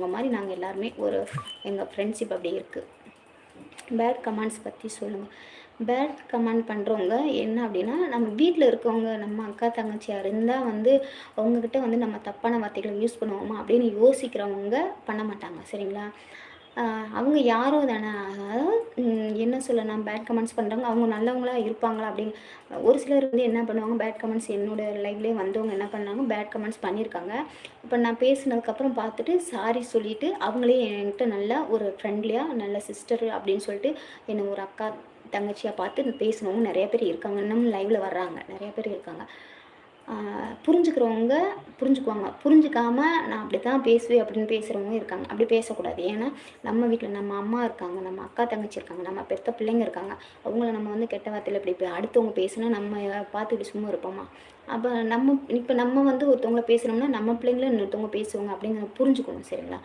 அவங்க மாதிரி நாங்கள் எல்லாருமே ஒரு எங்கள் ஃப்ரெண்ட்ஷிப் அப்படி இருக்குது பேட் கமெண்ட்ஸ் பற்றி சொல்லுங்கள் பேட் கமெண்ட் பண்ணுறவங்க என்ன அப்படின்னா நம்ம வீட்டில் இருக்கவங்க நம்ம அக்கா தங்கச்சியாக இருந்தால் வந்து அவங்கக்கிட்ட வந்து நம்ம தப்பான வார்த்தைகளை யூஸ் பண்ணுவோமா அப்படின்னு யோசிக்கிறவங்க பண்ண மாட்டாங்க சரிங்களா? அவங்க யாரோ தானே. அதாவது ம், சொல்ல நான் பேட் கமெண்ட்ஸ் பண்ணுறாங்க அவங்க நல்லவங்களா இருப்பாங்களா அப்படின்னு ஒரு சிலர் வந்து என்ன பண்ணுவாங்க பேட் கமெண்ட்ஸ் என்னோட லைஃப்லேயே வந்தவங்க என்ன பண்ணாங்க பேட் கமெண்ட்ஸ் பண்ணியிருக்காங்க இப்போ நான் பேசினதுக்கப்புறம் பார்த்துட்டு சாரி சொல்லிவிட்டு அவங்களே என்கிட்ட நல்ல ஒரு ஃப்ரெண்ட்லியாக நல்ல சிஸ்டர் அப்படின்னு சொல்லிட்டு என்னை ஒரு அக்கா தங்கச்சியாக பார்த்து பேசினவங்க நிறைய பேர் இருக்காங்க. இன்னமும் லைவில் வர்றாங்க நிறைய பேர் இருக்காங்க. புரிஞ்சுக்கிறவங்க புரிஞ்சுக்குவாங்க. புரிஞ்சுக்காம நான் அப்படி தான் பேசுவேன் அப்படின்னு பேசுகிறவங்க இருக்காங்க. அப்படி பேசக்கூடாது. ஏன்னா நம்ம வீட்டில் நம்ம அம்மா இருக்காங்க நம்ம அக்கா தங்கச்சி இருக்காங்க நம்ம பெத்த பிள்ளைங்க இருக்காங்க. அவங்கள நம்ம வந்து கெட்ட வார்த்தையில் இப்படி இப்படி அடுத்தவங்க பேசுனா நம்ம பார்த்துட்டு சும்மா இருப்போமா? அப்போ நம்ம இப்போ நம்ம வந்து ஒருத்தவங்கள பேசுகிறோம்னா நம்ம பிள்ளைங்களும் இன்னொருத்தவங்க பேசுவாங்க அப்படிங்கிறத புரிஞ்சுக்கணும் சரிங்களா?